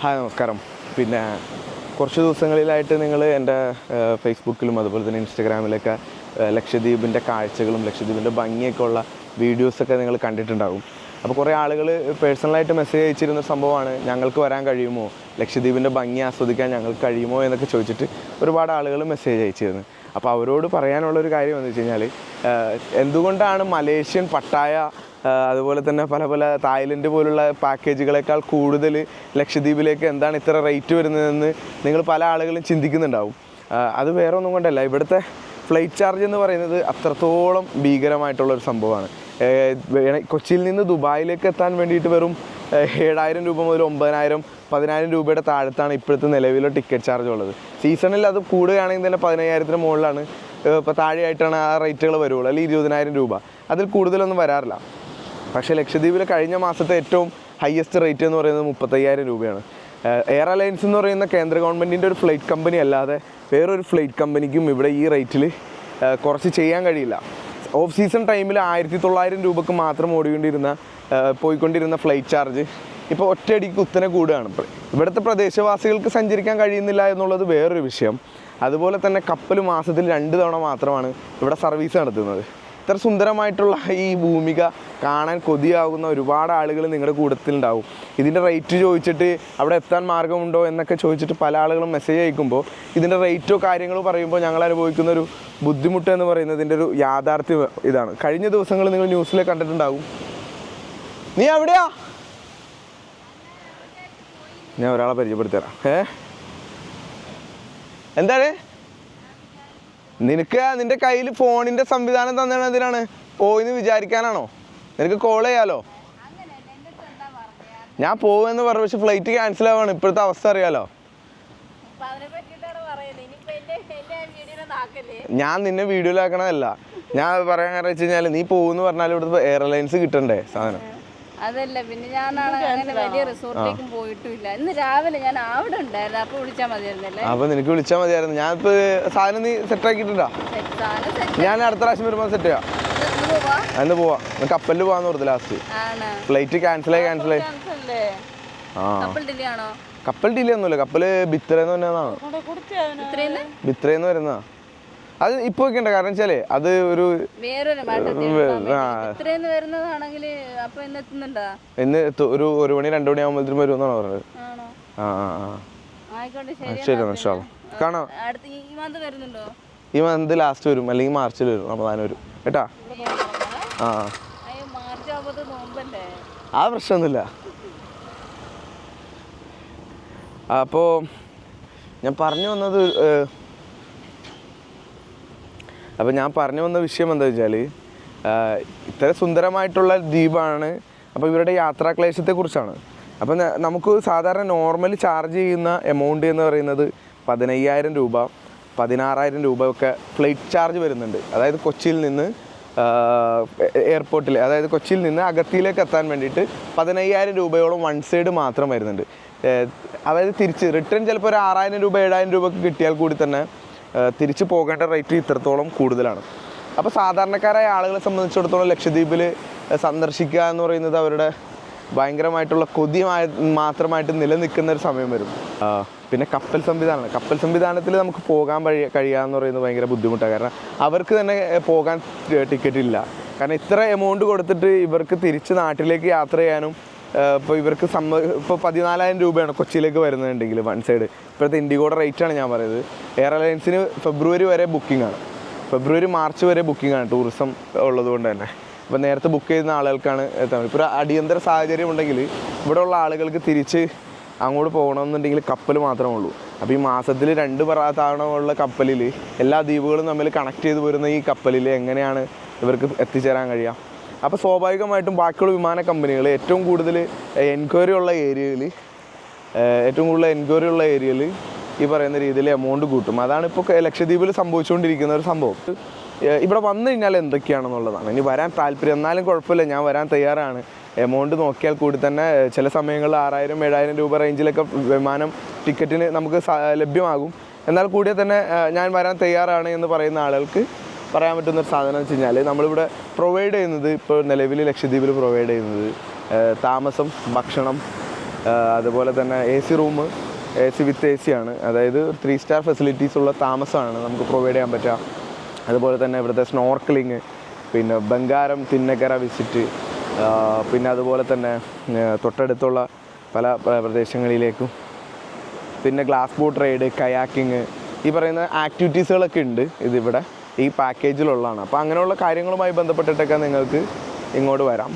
Hi നമസ്കാരം. പിന്നെ കുറച്ച് ദിവസങ്ങളിലായിട്ട് നിങ്ങൾ എന്റെ ഫേസ്ബുക്കിലും അതുപോലെ തന്നെ ഇൻസ്റ്റഗ്രാമിലൊക്കെ ലക്ഷദ്വീപിന്റെ കാഴ്ചകളും ലക്ഷദ്വീപിന്റെ ഭംഗിയൊക്കെ ഉള്ള വീഡിയോസൊക്കെ നിങ്ങൾ കണ്ടിട്ടുണ്ടാകും അപ്പോൾ കുറേ ആളുകൾ പേഴ്സണലായിട്ട് മെസ്സേജ് അയച്ചിരുന്ന സംഭവമാണ് ഞങ്ങൾക്ക് വരാൻ കഴിയുമോ? ലക്ഷദ്വീപിന്റെ ഭംഗി ആസ്വദിക്കാൻ ഞങ്ങൾക്ക് കഴിയുമോ? എന്നൊക്കെ ചോദിച്ചിട്ട് ഒരുപാട് ആളുകൾ മെസ്സേജ് അയച്ചിരുന്നു. അപ്പോൾ അവരോട് പറയാനുള്ളൊരു കാര്യം എന്ന് വെച്ച് കഴിഞ്ഞാൽ എന്തുകൊണ്ടാണ് മലേഷ്യൻ പട്ടായ അതുപോലെ തന്നെ പല പല തായ്ലൻഡ് പോലുള്ള പാക്കേജുകളേക്കാൾ കൂടുതൽ ലക്ഷദ്വീപിലേക്ക് എന്താണ് ഇത്ര റേറ്റ് വരുന്നതെന്ന് നിങ്ങൾ പല ആളുകളും ചിന്തിക്കുന്നുണ്ടാവും. അത് വേറെ ഒന്നും കൊണ്ടല്ല. ഇവിടുത്തെ ഫ്ലൈറ്റ് ചാർജ് എന്ന് പറയുന്നത് അത്രത്തോളം ഭീകരമായിട്ടുള്ള ഒരു സംഭവമാണ് കൊച്ചിയിൽ നിന്ന് ദുബായിലേക്ക് എത്താൻ വേണ്ടിയിട്ട് വെറും ഏഴായിരം രൂപ മുതൽ ഒമ്പതിനായിരം പതിനായിരം രൂപയുടെ താഴത്താണ് ഇപ്പോഴത്തെ നിലവിലെ ടിക്കറ്റ് ചാർജ് ഉള്ളത്. സീസണിൽ അത് കൂടുകയാണെങ്കിൽ തന്നെ പതിനയ്യായിരത്തിന് മുകളിലാണ് ഇപ്പോൾ താഴെയായിട്ടാണ് ആ റേറ്റുകൾ വരുള്ളൂ അല്ലെങ്കിൽ ഇരുപതിനായിരം രൂപ. അതിൽ കൂടുതലൊന്നും വരാറില്ല. പക്ഷേ ലക്ഷദ്വീപിൽ കഴിഞ്ഞ മാസത്തെ ഏറ്റവും ഹയസ്റ്റ് റേറ്റ് എന്ന് പറയുന്നത് മുപ്പത്തയ്യായിരം രൂപയാണ്. എയർ അലയൻസ് എന്ന് പറയുന്ന കേന്ദ്ര ഗവൺമെന്റിന്റെ ഒരു ഫ്ലൈറ്റ് കമ്പനി അല്ലാതെ വേറൊരു ഫ്ലൈറ്റ് കമ്പനിക്കും ഇവിടെ ഈ റേറ്റിൽ കുറച്ച് ചെയ്യാൻ കഴിയില്ല. ഓഫ് സീസൺ ടൈമിൽ ആയിരത്തി തൊള്ളായിരം രൂപക്ക് മാത്രം ഓടിക്കൊണ്ടിരുന്ന പോയിക്കൊണ്ടിരുന്ന ഫ്ലൈറ്റ് ചാർജ് ഇപ്പോൾ ഒറ്റയടിക്ക് കുത്തനെ കൂടുകയാണ്. ഇവിടുത്തെ പ്രദേശവാസികൾക്ക് സഞ്ചരിക്കാൻ കഴിയുന്നില്ല എന്നുള്ളത് വേറൊരു വിഷയം. അതുപോലെ തന്നെ കപ്പൽ മാസത്തിൽ രണ്ട് തവണ മാത്രമാണ് ഇവിടെ സർവീസ് നടത്തുന്നത്. ഇത്ര സുന്ദരമായിട്ടുള്ള ഈ ഭൂമിക കാണാൻ കൊതിയാകുന്ന ഒരുപാട് ആളുകൾ നിങ്ങളുടെ കൂട്ടത്തിലുണ്ടാവും. ഇതിന്റെ റേറ്റ് ചോദിച്ചിട്ട് അവിടെ എത്താൻ മാർഗമുണ്ടോ എന്നൊക്കെ ചോദിച്ചിട്ട് പല ആളുകളും മെസ്സേജ് അയക്കുമ്പോൾ ഇതിന്റെ റേറ്റോ കാര്യങ്ങളോ പറയുമ്പോൾ ഞങ്ങൾ അനുഭവിക്കുന്ന ഒരു ബുദ്ധിമുട്ട് എന്ന് പറയുന്നതിന്റെ ഒരു യാഥാർത്ഥ്യം ഇതാണ്. കഴിഞ്ഞ ദിവസങ്ങൾ നിങ്ങൾ ന്യൂസിൽ കണ്ടിട്ടുണ്ടാവും. നീ എവിടെയാ ഞാൻ ഒരാളെ പരിചയപ്പെടുത്തി തരാം ഏ? എന്താണ്? നിനക്ക് നിന്റെ കയ്യിൽ ഫോണിന്റെ സംവിധാനം തന്നത് എന്തിനാണ്? പോയിന്ന് വിചാരിക്കാനാണോ? നിനക്ക് കോൾ ചെയ്യാലോ? ഞാൻ പോവെന്ന് പറഞ്ഞു പക്ഷെ ഫ്ലൈറ്റ് ക്യാൻസൽ ആവാണ്. ഇപ്പോഴത്തെ അവസ്ഥ അറിയാലോ? ഞാൻ നിന്നെ വീഡിയോയിലാക്കണതല്ല. ഞാൻ പറയാൻ കാരണം വെച്ച് കഴിഞ്ഞാൽ നീ പോകുമെന്ന് പറഞ്ഞാൽ ഇവിടുത്തെ എയർലൈൻസ് കിട്ടണ്ടേ സാധനം. അതല്ല പിന്നെ ഞാനാണ് അങ്ങനെ വലിയ റിസോർട്ടിലേക്കും പോയിട്ടില്ല ഇന്ന് രാവിലെ ഞാൻ അവിടെ ഉണ്ടായിരുന്നു അപ്പൊ വിളിച്ചാൽ മതിയായിരുന്നല്ലേ? അപ്പൊ നിനക്ക് വിളിച്ചാൽ മതിയായിരുന്നു. ഞാൻ ഇപ്പൊ സാധനം നീ സെറ്റ് ആക്കിയിട്ടുണ്ടോ? ഞാൻ അടുത്ത പ്രാവശ്യം വരുമ്പോ സെറ്റ് ചെയ്യാം. അന്ന് പോവാ. കപ്പലിൽ പോവാന്ന് പറഞ്ഞു ലാസ്റ്റ് ആണ്. ഫ്ലൈറ്റ് ക്യാൻസൽ ആയി ക്യാൻസൽ ആയി. കപ്പൽ ഡിലേ ഒന്നുമില്ല. കപ്പൽ ബിത്രേന്ന് പറഞ്ഞതാണ്. ബിത്രേന്ന്? ബിത്രന്ന് വരുന്നതാ. അത് ഇപ്പൊ വെക്കണ്ട. കാരണം വെച്ചാലേ അത് ഒരു അപ്പൊ ഇന്ന് ഒരു ഒരു മണി രണ്ടു മണി വരും വരുമെന്നാണ് പറഞ്ഞത്? ആ ആ ശരി എന്നാ. കാണാം. ഈ മന്ത് ലാസ്റ്റ് വരും. അല്ലെങ്കിൽ മാർച്ചിൽ വരും. റമദാൻ വരും. കേട്ടാ? ആ ആ. പ്രശ്നമൊന്നുമില്ല. അപ്പോൾ ഞാൻ പറഞ്ഞു വന്നത് അപ്പോൾ ഞാൻ പറഞ്ഞു വന്ന വിഷയം എന്താ വെച്ചാൽ ഇത്ര സുന്ദരമായിട്ടുള്ള ദ്വീപാണ്. അപ്പോൾ ഇവരുടെ യാത്രാക്ലേശത്തെക്കുറിച്ചാണ് അപ്പം നമുക്ക് സാധാരണ നോർമലി ചാർജ് ചെയ്യുന്ന എമൗണ്ട് എന്ന് പറയുന്നത് പതിനയ്യായിരം രൂപ പതിനാറായിരം രൂപ ഒക്കെ ഫ്ലൈറ്റ് ചാർജ് വരുന്നുണ്ട്. അതായത് കൊച്ചിയിൽ നിന്ന് എയർപോർട്ടിൽ അതായത് കൊച്ചിയിൽ നിന്ന് അഗത്തിയിലേക്ക് എത്താൻ വേണ്ടിയിട്ട് പതിനയ്യായിരം രൂപയോളം വൺ സൈഡ് മാത്രം വരുന്നുണ്ട്. അതായത് തിരിച്ച് റിട്ടേൺ ചിലപ്പോൾ ഒരു ആറായിരം രൂപ ഏഴായിരം രൂപക്ക് കിട്ടിയാൽ കൂടി തന്നെ തിരിച്ച് പോകേണ്ട റേറ്റ് ഇത്രത്തോളം കൂടുതലാണ്. അപ്പോൾ സാധാരണക്കാരായ ആളുകളെ സംബന്ധിച്ചിടത്തോളം ലക്ഷദ്വീപിൽ സന്ദർശിക്കുക എന്ന് പറയുന്നത് അവരുടെ ഭയങ്കരമായിട്ടുള്ള കൊതി മാത്രമായിട്ട് നിലനിൽക്കുന്ന ഒരു സമയം വരും. പിന്നെ കപ്പൽ സംവിധാനമാണ് കപ്പൽ സംവിധാനത്തിൽ നമുക്ക് പോകാൻ കഴിയ കഴിയുക എന്ന് പറയുന്നത് ഭയങ്കര ബുദ്ധിമുട്ടാണ്. കാരണം അവർക്ക് തന്നെ പോകാൻ ടിക്കറ്റ് ഇല്ല. കാരണം ഇത്ര എമൗണ്ട് കൊടുത്തിട്ട് ഇവർക്ക് തിരിച്ച് നാട്ടിലേക്ക് യാത്ര ചെയ്യാനും ഇപ്പോൾ ഇവർക്ക് സമ്മ ഇപ്പോൾ പതിനാലായിരം രൂപയാണ് കൊച്ചിയിലേക്ക് വരുന്നുണ്ടെങ്കിൽ വൺ സൈഡ്. ഇപ്പോഴത്തെ ഇൻഡിഗോയുടെ റേറ്റാണ് ഞാൻ പറയുന്നത്. എയർ അലയൻസിന് ഫെബ്രുവരി വരെ ബുക്കിംഗ് ആണ്. ഫെബ്രുവരി മാർച്ച് വരെ ബുക്കിംഗ് ആണ് ടൂറിസം ഉള്ളത് കൊണ്ട് തന്നെ. അപ്പോൾ നേരത്തെ ബുക്ക് ചെയ്യുന്ന ആളുകൾക്കാണ് എത്താൻ ഇപ്പോൾ ഒരു അടിയന്തര സാഹചര്യം ഉണ്ടെങ്കിൽ ഇവിടെ ഉള്ള ആളുകൾക്ക് തിരിച്ച് അങ്ങോട്ട് പോകണമെന്നുണ്ടെങ്കിൽ കപ്പൽ മാത്രമേ ഉള്ളൂ. അപ്പോൾ ഈ മാസത്തിൽ രണ്ട് പറ തവണയുള്ള കപ്പലിൽ എല്ലാ ദ്വീപുകളും തമ്മിൽ കണക്ട് ചെയ്ത് വരുന്ന ഈ കപ്പലിൽ എങ്ങനെയാണ് ഇവർക്ക് എത്തിച്ചേരാൻ കഴിയുക? അപ്പോൾ സ്വാഭാവികമായിട്ടും ബാക്കിയുള്ള വിമാന കമ്പനികൾ ഏറ്റവും കൂടുതൽ എൻക്വയറി ഉള്ള ഏരിയയിൽ ഏറ്റവും കൂടുതൽ എൻക്വയറി ഉള്ള ഏരിയയിൽ ഈ പറയുന്ന രീതിയിൽ എമൗണ്ട് കൂട്ടും. അതാണ് ഇപ്പോൾ ലക്ഷദ്വീപിൽ സംഭവിച്ചുകൊണ്ടിരിക്കുന്ന ഒരു സംഭവം. ഇവിടെ വന്നു കഴിഞ്ഞാൽ എന്തൊക്കെയാണെന്നുള്ളതാണ്. ഇനി വരാൻ താല്പര്യം എന്നാലും കുഴപ്പമില്ല. ഞാൻ വരാൻ തയ്യാറാണ്. എമൗണ്ട് നോക്കിയാൽ കൂടി തന്നെ ചില സമയങ്ങളിൽ ആറായിരം ഏഴായിരം രൂപ റേഞ്ചിലൊക്കെ വിമാനം ടിക്കറ്റിന് നമുക്ക് ലഭ്യമാകും. എന്നാൽ കൂടിയ തന്നെ ഞാൻ വരാൻ തയ്യാറാണ് എന്ന് പറയുന്ന ആളുകൾക്ക് പറയാൻ പറ്റുന്ന ഒരു സാധനം വെച്ച് കഴിഞ്ഞാൽ നമ്മളിവിടെ പ്രൊവൈഡ് ചെയ്യുന്നത് ഇപ്പോൾ നിലവിൽ ലക്ഷദ്വീപിൽ പ്രൊവൈഡ് ചെയ്യുന്നത് താമസം ഭക്ഷണം അതുപോലെ തന്നെ A C room A C with A C ആണ്. അതായത് ത്രീ സ്റ്റാർ ഫെസിലിറ്റീസ് ഉള്ള താമസമാണ് നമുക്ക് പ്രൊവൈഡ് ചെയ്യാൻ പറ്റുക. അതുപോലെ തന്നെ ഇവിടുത്തെ സ്നോർക്കലിങ് പിന്നെ ബംഗാരം തിന്നക്കര വിസിറ്റ് പിന്നെ അതുപോലെ തന്നെ തൊട്ടടുത്തുള്ള പല പ്രദേശങ്ങളിലേക്കും. പിന്നെ ഗ്ലാസ് ബോട്ട് റൈഡ് കയാക്കിങ് ഈ പറയുന്ന ആക്ടിവിറ്റീസുകളൊക്കെ ഉണ്ട് ഇതിവിടെ ഈ പാക്കേജിലുള്ളതാണ് അപ്പോൾ അങ്ങനെയുള്ള കാര്യങ്ങളുമായി ബന്ധപ്പെട്ടിട്ടൊക്കെ നിങ്ങൾക്ക് ഇങ്ങോട്ട് വരാം.